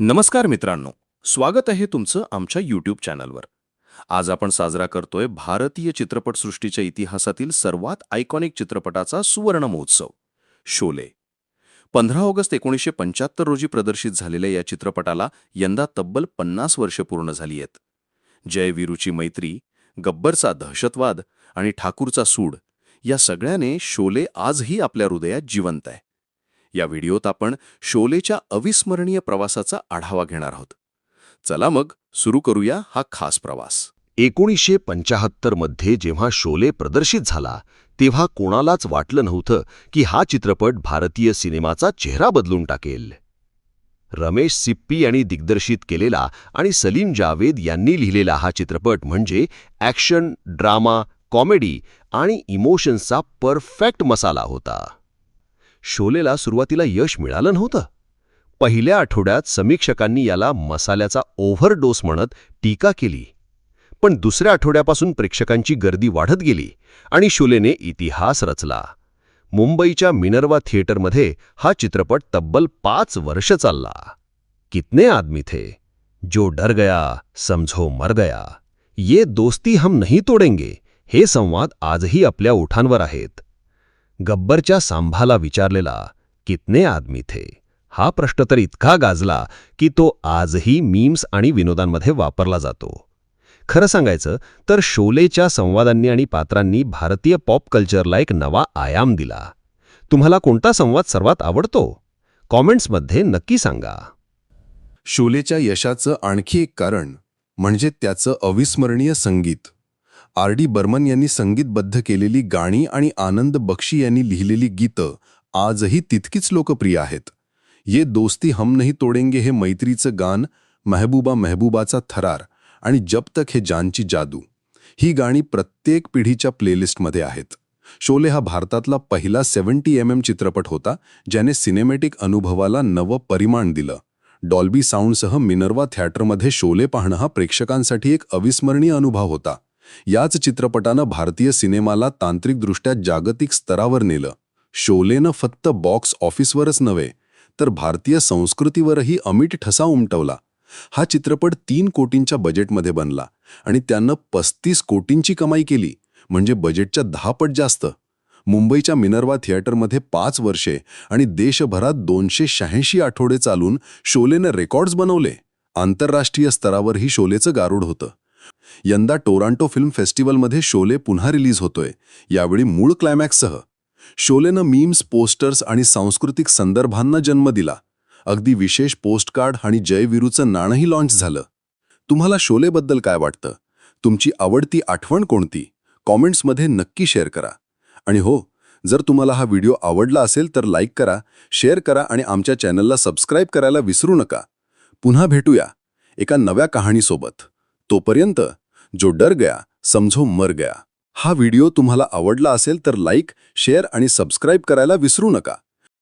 नमस्कार मित्रांनो स्वागत आहे तुमचं आमच्या यूट्यूब चॅनलवर. आज आपण साजरा करतोय भारतीय चित्रपटसृष्टीच्या इतिहासातील सर्वात आयकॉनिक चित्रपटाचा सुवर्ण महोत्सव शोले. पंधरा ऑगस्ट एकोणीसशे पंच्याहत्तर रोजी प्रदर्शित झालेल्या या चित्रपटाला यंदा तब्बल पन्नास वर्ष पूर्ण झाली आहेत. जय मैत्री गब्बरचा दहशतवाद आणि ठाकूरचा सूड या सगळ्याने शोले आजही आपल्या हृदयात जिवंत आहे. या व्हिडिओत आपण शोलेच्या अविस्मरणीय प्रवासाचा आढावा घेणार आहोत. चला मग सुरू करूया हा खास प्रवास. एकोणीसशे पंचाहत्तरमध्ये जेव्हा शोले प्रदर्शित झाला तेव्हा कोणालाच वाटलं नव्हतं की हा चित्रपट भारतीय सिनेमाचा चेहरा बदलून टाकेल. रमेश सिप्पी यांनी दिग्दर्शित केलेला आणि सलीम जावेद यांनी लिहिलेला हा चित्रपट म्हणजे ॲक्शन ड्रामा कॉमेडी आणि इमोशन्सचा परफेक्ट मसाला होता. शोलेला सुरुवातीला यश मिळालं नव्हतं. पहिल्या आठवड्यात समीक्षकांनी याला मसाल्याचा ओव्हरडोस म्हणत टीका केली. पण दुसऱ्या आठवड्यापासून प्रेक्षकांची गर्दी वाढत गेली आणि शोलेने इतिहास रचला. मुंबईच्या मिनर्वा थिएटरमध्ये हा चित्रपट तब्बल पाच वर्ष चालला. कितने आदमी थे? जो डर गया समझो मर गया. ये दोस्ती हम नहीं तोडेंगे. हे संवाद आजही आपल्या ओठांवर आहेत. गब्बरच्या सांभाला विचारलेला कितने आदमी थे? हा प्रश्न तर इतका गाजला की तो आजही मीम्स आणि विनोदांमध्ये वापरला जातो. खरं सांगायचं तर शोलेच्या संवादांनी आणि पात्रांनी भारतीय पॉप कल्चरला एक नवा आयाम दिला. तुम्हाला कोणता संवाद सर्वात आवडतो? कॉमेंट्समध्ये नक्की सांगा. शोलेच्या यशाचं आणखी एक कारण म्हणजे त्याचं अविस्मरणीय संगीत. आर डी बर्मन यांनी संगीतबद्ध केलेली गाणी आणि आनंद बक्षी यांनी लिहिलेली गीतं आजही तितकीच लोकप्रिय आहेत. ये दोस्ती हम नहीं तोडेंगे हे मैत्रीचं गान महबूबा महबूबाचा थरार आणि जब तक हे जानची जादू. ही गाणी प्रत्येक पिढीच्या प्लेलिस्टमध्ये आहेत. शोले हा भारतातला पहिला सेव्हन्टी एम एम चित्रपट होता ज्याने सिनेमॅटिक अनुभवाला नवं परिमाण दिलं. डॉल्बी साऊंडसह मिनर्वा थिएटरमध्ये शोले पाहणं हा प्रेक्षकांसाठी एक अविस्मरणीय अनुभव होता. याच चित्रपटानं भारतीय सिनेमाला तांत्रिकदृष्ट्या जागतिक स्तरावर नेलं. शोलेनं फक्त बॉक्स ऑफिसवरच नव्हे तर भारतीय संस्कृतीवरही अमिट ठसा उमटवला. हा चित्रपट तीन कोटींच्या बजेटमध्ये बनला आणि त्यानं पस्तीस कोटींची कमाई केली म्हणजे बजेटच्या दहा पट जास्त. मुंबईच्या मिनर्वा थिएटरमध्ये पाच वर्षे आणि देशभरात दोनशे शहाऐंशी आठवडे चालून शोलेनं रेकॉर्ड्स बनवले. आंतरराष्ट्रीय स्तरावरही शोलेचं गारूड होतं. यंदा टोरांटो फिल्म फेस्टिवलमध्ये शोले पुन्हा रिलीज होतोय. यावेळी मूळ क्लायमॅक्ससह शोलेनं मीम्स पोस्टर्स आणि सांस्कृतिक संदर्भांना जन्म दिला. अगदी विशेष पोस्टकार्ड आणि जयवीरूचं नाणंही लॉन्च झालं. तुम्हाला शोलेबद्दल काय वाटतं? तुमची आवडती आठवण कोणती? कॉमेंट्समध्ये नक्की शेअर करा. आणि हो जर तुम्हाला हा व्हिडिओ आवडला असेल तर लाईक करा शेअर करा आणि आमच्या चॅनलला सबस्क्राईब करायला विसरू नका. पुन्हा भेटूया एका नव्या कहाणीसोबत. तोपर्यंत जो डर गया समझो मर गया. हा व्हिडिओ तुम्हाला आवडला असेल तर लाईक शेअर आणि सबस्क्राईब करायला विसरू नका.